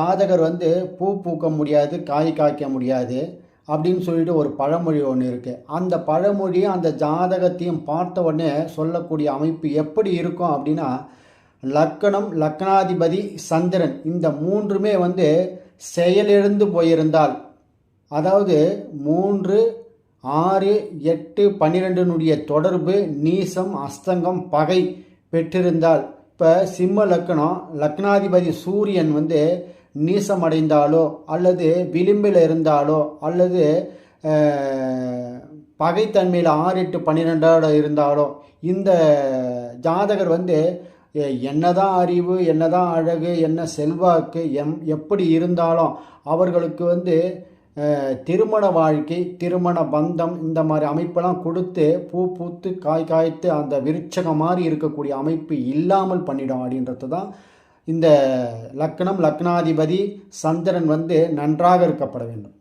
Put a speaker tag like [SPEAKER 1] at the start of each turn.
[SPEAKER 1] ஜாதகர் வந்து பூ பூக்க முடியாது காய் காய்க்க முடியாது அப்படின்னு சொல்லிட்டு ஒரு பழமொழி ஒன்று இருக்குது அந்த பழமொழியும் அந்த ஜாதகத்தையும் பார்த்த உடனே சொல்லக்கூடிய அமைப்பு எப்படி இருக்கும் அப்படின்னா லக்கணம் லக்னாதிபதி சந்திரன் இந்த மூன்றுமே வந்து செயலிழந்து போயிருந்தால் அதாவது மூன்று ஆறு எட்டு பன்னிரெண்டினுடைய தொடர்பு நீசம் அஸ்தங்கம் பகை பெற்றிருந்தால் இப்போ சிம்ம லக்கணம் லக்னாதிபதி சூரியன் வந்து நீசமடைந்தாலோ அல்லது விளிம்பில் இருந்தாலோ அல்லது பகைத்தன்மையில் ஆறு எட்டு பன்னிரெண்டோட இருந்தாலோ இந்த ஜாதகர் வந்து என்னதான் அறிவு என்னதான் அழகு என்ன செல்வாக்கு எம் எப்படி இருந்தாலும் அவர்களுக்கு வந்து திருமண வாழ்க்கை திருமண பந்தம் இந்த மாதிரி அமைப்பெல்லாம் கொடுத்து பூ பூத்து காய் காய்த்து அந்த விருட்சகம் மாதிரி இருக்கக்கூடிய அமைப்பு இல்லாமல் பண்ணிடும் அப்படின்றது தான் இந்த லக்னம் லக்னாதிபதி சந்திரன் வந்து நன்றாக இருக்கப்பட வேண்டும்.